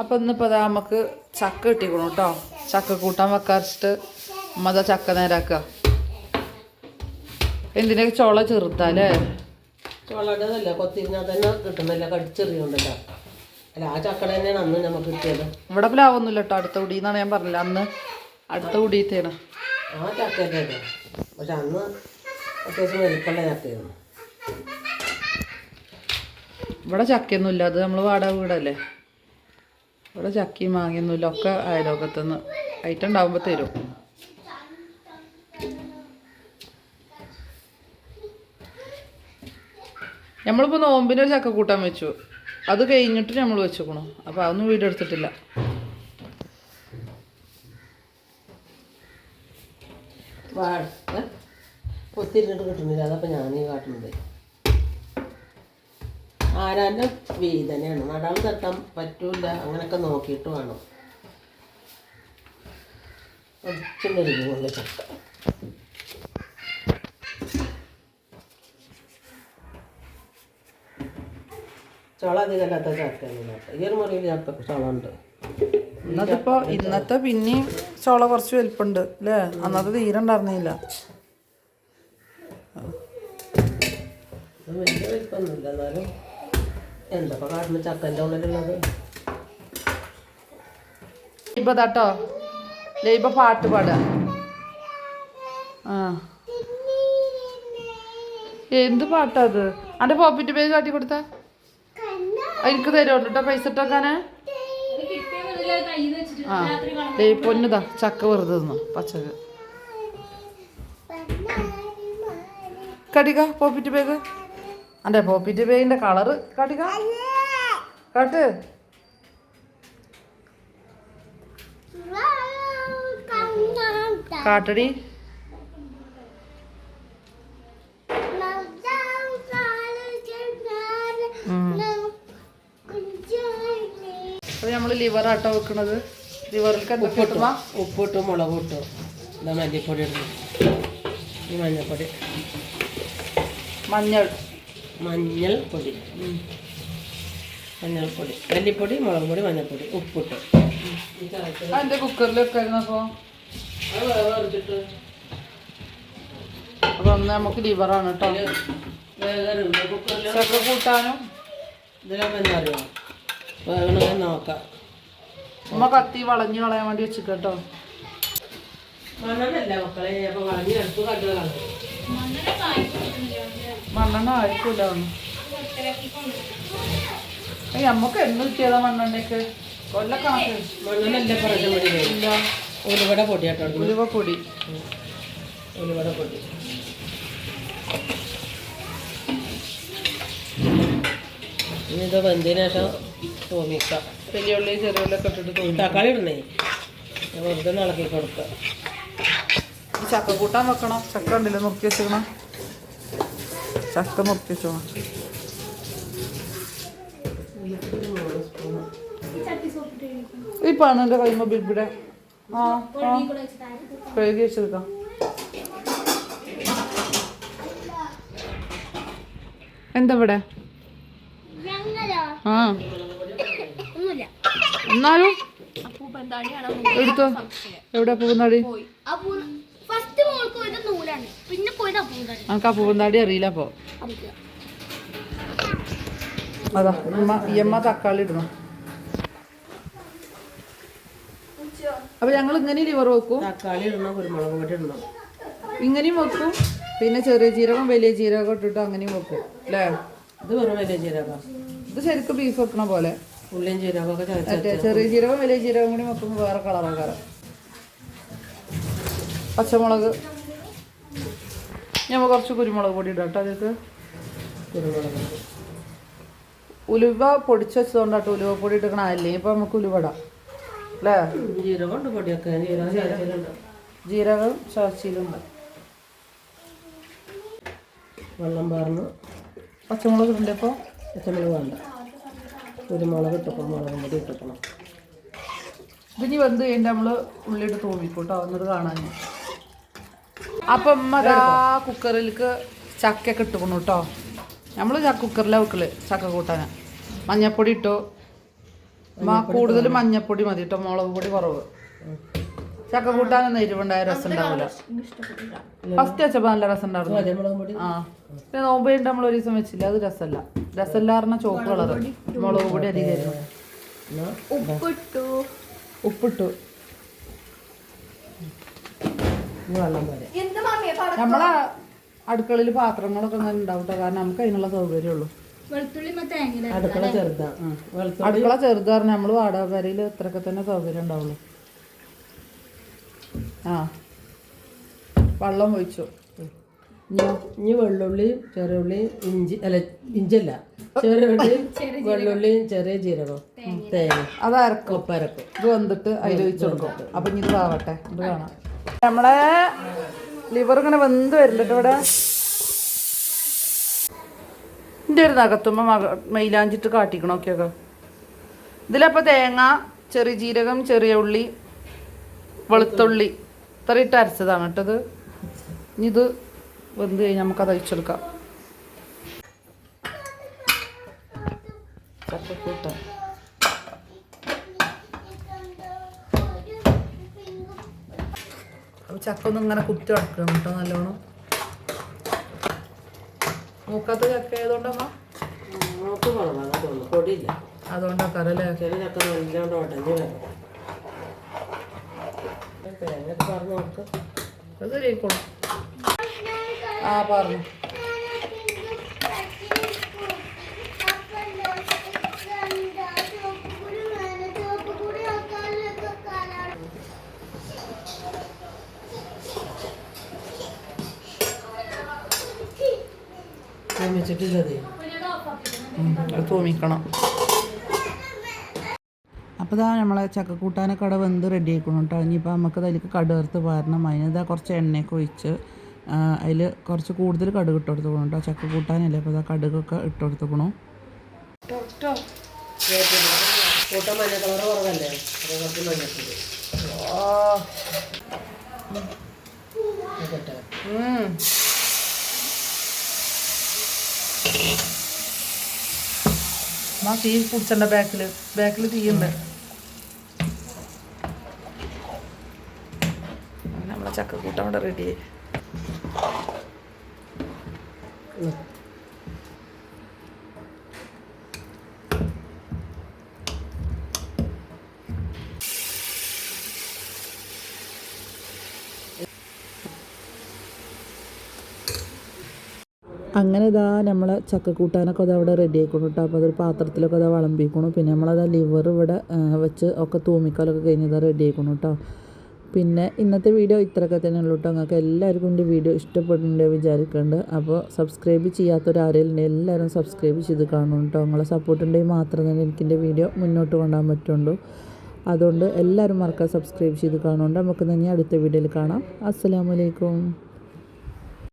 അപ്പം ഇന്നിപ്പോൾ അതാ നമുക്ക് ചക്ക കിട്ടിക്കണം കേട്ടോ ചക്ക കൂട്ടാൻ വെക്കാറിച്ചിട്ട് അമ്മ അതാ ചക്ക നേരാക്കുക എന്തിനൊക്കെ ചോള ചെറുത്താലേ ചോളടല്ല കൊത്തിരിഞ്ഞാൽ തന്നെ കിട്ടുന്നില്ല കടിച്ചെറിയുണ്ടല്ലോ അല്ല ആ ചക്കട തന്നെയാണ് അന്ന് നമുക്ക് കിട്ടിയത്. ഇവിടെ പ്ലാവൊന്നുമില്ല കേട്ടോ അടുത്ത കുടി എന്നാണ് ഞാൻ പറഞ്ഞില്ല അന്ന് അടുത്ത കുടിയത്തേണ് ആ ചക്കല്ലേ പക്ഷെ അന്ന് അത്യാവശ്യം വലിപ്പമുള്ള ചക്കയാണ് ഇവിടെ ചക്കയൊന്നുമില്ല അത് നമ്മൾ വാടക വീടല്ലേ? ഇവിടെ ചക്കിയും വാങ്ങിയൊന്നുമില്ല ഒക്കെ അയലോകത്തുനിന്ന്. ഐറ്റം ഉണ്ടാവുമ്പോൾ തരും. നമ്മളിപ്പോൾ നോമ്പിനൊരു ചക്ക കൂട്ടാൻ വെച്ചു. അത് കഴിഞ്ഞിട്ട് നമ്മൾ വെച്ചേക്കണു. അപ്പോൾ അതൊന്നും വീഡിയോ എടുത്തിട്ടില്ല. വാഴ? കൊത്തിരിഞ്ഞിട്ട് കിട്ടുന്നില്ല. അതപ്പോൾ ഞാൻ ഈ കാട്ടുന്നത്. ആരാന്റെ വേദനയാണ്. നടാൾ തട്ടാൻ പറ്റൂല അങ്ങനെയൊക്കെ നോക്കിയിട്ട് വേണം. ഒടിച്ചുകൊണ്ടിരിക്കുന്നുണ്ട് ചക്ക ചോള അധികം അല്ലാത്ത ചക്കയാണ് ചക്ക ഈ ഒരു മുറിയിൽ ചക്ക ചോള ഉണ്ട്. ഇന്നതിപ്പോൾ ഇന്നത്തെ പിന്നെയും ചോള കുറച്ച് വലിപ്പുണ്ട് അല്ലേ? അന്നത്തെ തീരെ ഉണ്ടായിരുന്നില്ല. ഇത് വലിയ വലിപ്പമൊന്നുമില്ല. എന്നാലും ഇപ്പൊ താട്ടോ ലൈബ പാട്ട് പാടുക. ആ. എന്ത് പാട്ടാ അന്റെ പോപ്പിറ്റ് പേര് കാട്ടി കൊടുത്ത? എനിക്ക് തരുമല്ലോ കേട്ടോ പൈസ ഇട്ടോക്കാന്? ആ. പൊന്നുതാ ചക്ക വെറുതെ തിന്നു പച്ചക്ക്. കടിക പോപ്പിറ്റ് ബാഗ് അന്റെ പോപ്പിറ്റ് പേയിന്റെ കളറ് കാട്ടിക്ക കാട്ട്. കാട്ടടി. അത് നമ്മൾ ലിവർ ആട്ടോ വെക്കണത്. ലിവറിലേക്ക് കിട്ടുക ഉപ്പിട്ടു. മുളക് ഇട്ടു. ഇതാ മല്ലിപ്പൊടി ഇടുന്നു. ഈ മഞ്ഞൾപ്പൊടി മഞ്ഞൾ. മഞ്ഞൾ പൊടി മഞ്ഞൾപ്പൊടി. മല്ലിപ്പൊടി മുളക് പൊടി മഞ്ഞൾപ്പൊടി. ഉപ്പിട്ട്. അതിന്റെ കുക്കറിൽ വെക്കായിരുന്നപ്പോ അത് വേറെ വറുത്തിട്ട് അപ്പൊ ഒന്ന് നമുക്ക് ലിവറാണ് കേട്ടോ കുക്കറിൽ ചക്ക കൂട്ടാനും. ഇതിലൊക്കെ എന്താ അറിയാം? വേഗം നോക്കാം. നമ്മ കത്തി വളഞ്ഞു കളയാൻ വേണ്ടി വെച്ചിട്ടോ കേട്ടോ മക്കളെ അപ്പൊ കളഞ്ഞ് അടുത്ത് കണ്ടു കളഞ്ഞു മണ്ണെണ്ണ ആയിരിക്കൂല ഏയ് നമ്മക്ക് എന്ന് കിട്ടിയതാ മണ്ണെണ്ണയ്ക്ക്. കൊല്ലക്കണക്ക് ഇല്ല. ഉലുവട പൊടി കേട്ടോ ഉലുവ പൊടി. ഉലുവട പൊടി. ഇനി ഇത് വെന്തതിന് ശേഷം തോന്നിക്കാം വലിയ ഉള്ളി ചെറിയ ഉള്ളി ഇട്ടിട്ട് തക്കാളി ഇടണേ ഞാൻ വെറുതെ ഒന്ന് ഇളക്കി കൊടുക്കുക ചക്ക കൂട്ടാൻ വെക്കണം. ചക്ക ഉണ്ടല്ലോ നുറുക്കി വെച്ചേക്കണം. ചക്ക മുറിച്ചോ ഈ പണന്റെ കൈമ ബിബിടെ ആ ആ. കഴുകി വെച്ചെടുക്കാം എന്താ ഇവിടെ? ആ. എന്നാലും? എടുത്തോ. എവിടെ പൂന്നാടി ഫസ്റ്റ് മോൾക്ക് പോയത് നൂലാണ് പിന്നെ പോയത് നമുക്ക് ആ പൂന്താടി അറിയില്ല അപ്പോ. അതാ ഉമ്മ ഈ അമ്മ തക്കാളി ഇടണം. അപ്പൊ ഞങ്ങൾ ഇങ്ങനെ ലിവർ വെക്കും. തക്കാളി ഇടണം കുരുമുളക് പൊടി ഇടണം. ഇങ്ങനെയും വെക്കും. പിന്നെ ചെറിയ ജീരകം വലിയ ജീരകം ഇട്ടിട്ട് അങ്ങനെയും വെക്കും. അല്ലേ? ഇത് വെറും വലിയ ജീരകം ഇത് ശരിക്കും ബീഫ് വെക്കണ പോലെ. ഉള്ളിയും ജീരകമൊക്കെ ചെറിയ ജീരകം വലിയ ജീരകം കൂടി വെക്കുമ്പോൾ വേറെ കളറാകാറ് പച്ചമുളക്. ഞമ്മ കുറച്ച് കുരുമുളക് പൊടി ഇടാം കേട്ടോ അതിലേക്ക്. ഉലുവ പൊടിച്ച് വെച്ചതുകൊണ്ടാട്ടോ ഉലുവ പൊടി ഇട്ടിക്കണ അല്ലേ ഇപ്പൊ നമുക്ക് ഉലുവ ഇടാം. അല്ലേ? ജീരകം പൊടിയൊക്കെ. ജീരകം ചതച്ചിലുണ്ട് വെള്ളം പാർന്ന് പച്ചമുളക് ഇടണ്ടേ ഇപ്പോൾ പച്ചമുളക് വേണ്ട. കുരുമുളക് ഇട്ടപ്പോൾ മുളക് പൊടി ഇട്ടപ്പോൾ ഇതിനി വെന്ത് കഴിഞ്ഞിട്ട് നമ്മൾ ഉള്ളിയിട്ട് തോന്നിക്കോട്ടോ എന്നിട്ട് കാണാൻ അപ്പം അതാ കുക്കറിലേക്ക് ചക്കയൊക്കെ ഇട്ടുക്കണു കേട്ടോ നമ്മൾ കുക്കറിലാണ് വെക്കൽ ചക്ക കൂട്ടാന്. മഞ്ഞപ്പൊടി ഇട്ടോ? മാ കൂടുതൽ മഞ്ഞപ്പൊടി മതി കേട്ടോ മുളക് പൊടി കുറവ്. ചക്ക കൂട്ടാനൊന്നും എരിവുണ്ടായ രസം ഉണ്ടാവില്ല ഫസ്റ്റ് വെച്ചപ്പോ നല്ല രസം ഉണ്ടായിരുന്നു. ആ. പിന്നെ നോമ്പ് കഴിഞ്ഞിട്ട് നമ്മൾ ഒരു ദിവസം വെച്ചില്ല അത് രസമല്ല. രസമല്ല പറഞ്ഞ ചോപ്പ് കളർ മുളക് പൊടി അധികമായിരുന്നു ഉപ്പിട്ടു. ഉപ്പിട്ടു. വെള്ളം മമ്മിയെ നമ്മളെ അടുക്കളയിൽ പാത്രങ്ങളൊക്കെ അങ്ങനെ ഉണ്ടാവും ട്ടോ. കാരണം നമുക്ക് അതിനുള്ള സൗകര്യമുള്ളൂ അടുക്കള ചെറുതാ. വെളുത്തുള്ളി. അടുക്കള ചെറുതാ പറഞ്ഞാൽ നമ്മൾ വാടക പെരയിൽ ഇത്രയൊക്കെ തന്നെ സൗകര്യം ഉണ്ടാവുള്ളൂ. ആ. വെള്ളം ഒഴിച്ചു? ഇനി വെള്ളുള്ളി ചെറുള്ളി ഇഞ്ചി അല്ല ഇഞ്ചല്ല ചെറുള്ളി വെള്ളുള്ളിയും ചെറിയ ജീരകം. തേങ്ങ. അത് അരക്കും. ഒപ്പരക്കും ഇത് വന്നിട്ട് അതിൽ ഒഴിച്ചു കൊടുക്കും. അപ്പൊ ഇനി ഇത് ആവട്ടെ ഇത് കാണാം നമ്മളെ ലിവർ ഇങ്ങനെ വെന്ത് വരുന്നുണ്ട് ഇവിടെ. എന്റെ ഒരു നകത്തുമ്പോ മക മൈലാഞ്ചിട്ട് കാട്ടിക്കണോക്കെയൊക്കെ. ഇതിലപ്പോൾ തേങ്ങ ചെറിയ ജീരകം ചെറിയ ഉള്ളി വെളുത്തുള്ളി ഇത്ര ഇട്ട് അരച്ചതാണ് കേട്ടത് ഇനി ഇത് വെന്ത് കഴിഞ്ഞാൽ നമുക്കത് അയച്ചെടുക്കാം ചക്കക്കൂട്ടാൻ ചക്ക ഒന്നും ഇങ്ങനെ കുത്തി അടക്കണം കേട്ടോ നല്ലോണം. മൂക്കാത്ത ചക്ക ആയതുകൊണ്ടമ്മ നോക്ക് കുറവാണ് പൊടിയില്ല. ചെറിയ ചക്ക നല്ലോണം ഉടഞ്ഞു വരും. തേങ്ങ പറഞ്ഞു നോക്ക് അത് ശരിയായിക്കോളും ആ പറഞ്ഞു. അത് തോമിക്കണം അപ്പോൾ ഇതാ നമ്മളെ ചക്കക്കൂട്ടാനൊക്കെ അവിടെ വെന്ത് റെഡി ആക്കണം കേട്ടോ ഇനിയിപ്പോൾ നമുക്ക് അതിലേക്ക് കടുകർത്ത് പാരണം അതിനിതാ കുറച്ച് എണ്ണയൊക്കെ ഒഴിച്ച് അതിൽ കുറച്ച് കൂടുതൽ കടുക് ഇട്ട് കൊടുത്തുക്കണം കേട്ടോ ചക്ക കൂട്ടാനല്ലേ അപ്പോൾ ഇതാ കടുകൊക്കെ ഇട്ട് കൊടുത്തുക്കണം. കൂട്ടം ആ തീ പിടിച്ചണ്ട ബാക്കിൽ ബാക്കിൽ തീയുണ്ട്. നമ്മളെ ചക്കക്കൂട്ടം അവിടെ റെഡിയായി അങ്ങനെ ഇതാ നമ്മളെ ചക്കക്കൂട്ടാനൊക്കെ അത് അവിടെ റെഡി ആയിക്കണം കേട്ടോ അപ്പോൾ അതൊരു പാത്രത്തിലൊക്കെ അത് വിളമ്പിക്കണം. പിന്നെ നമ്മളത് ലിവർ ഇവിടെ വെച്ച് ഒക്കെ തൂമിക്കാലൊക്കെ കഴിഞ്ഞത് റെഡി ആയിക്കണം കേട്ടോ പിന്നെ ഇന്നത്തെ വീഡിയോ ഇത്രയൊക്കെ തന്നെ ഉള്ളൂ കേട്ടോ നിങ്ങൾക്ക് എല്ലാവർക്കും എന്റെ വീഡിയോ ഇഷ്ടപ്പെടുന്നുണ്ട് വിചാരിക്കുന്നുണ്ട് അപ്പോൾ സബ്സ്ക്രൈബ് ചെയ്യാത്തവരാരെങ്കിലും ഉണ്ടെങ്കിൽ എല്ലാവരും സബ്സ്ക്രൈബ് ചെയ്ത് കാണും കേട്ടോ നിങ്ങളെ സപ്പോർട്ട് ഉണ്ടെങ്കിൽ മാത്രം തന്നെ എനിക്ക് എന്റെ വീഡിയോ മുന്നോട്ട് കൊണ്ടുപോകാൻ പറ്റുള്ളൂ. അതുകൊണ്ട് എല്ലാവരും മറക്കാതെ സബ്സ്ക്രൈബ് ചെയ്ത് കാണുന്നുണ്ട്. നമുക്ക് തന്നെ അടുത്ത വീഡിയോയിൽ കാണാം. അസ്സലാമലൈക്കും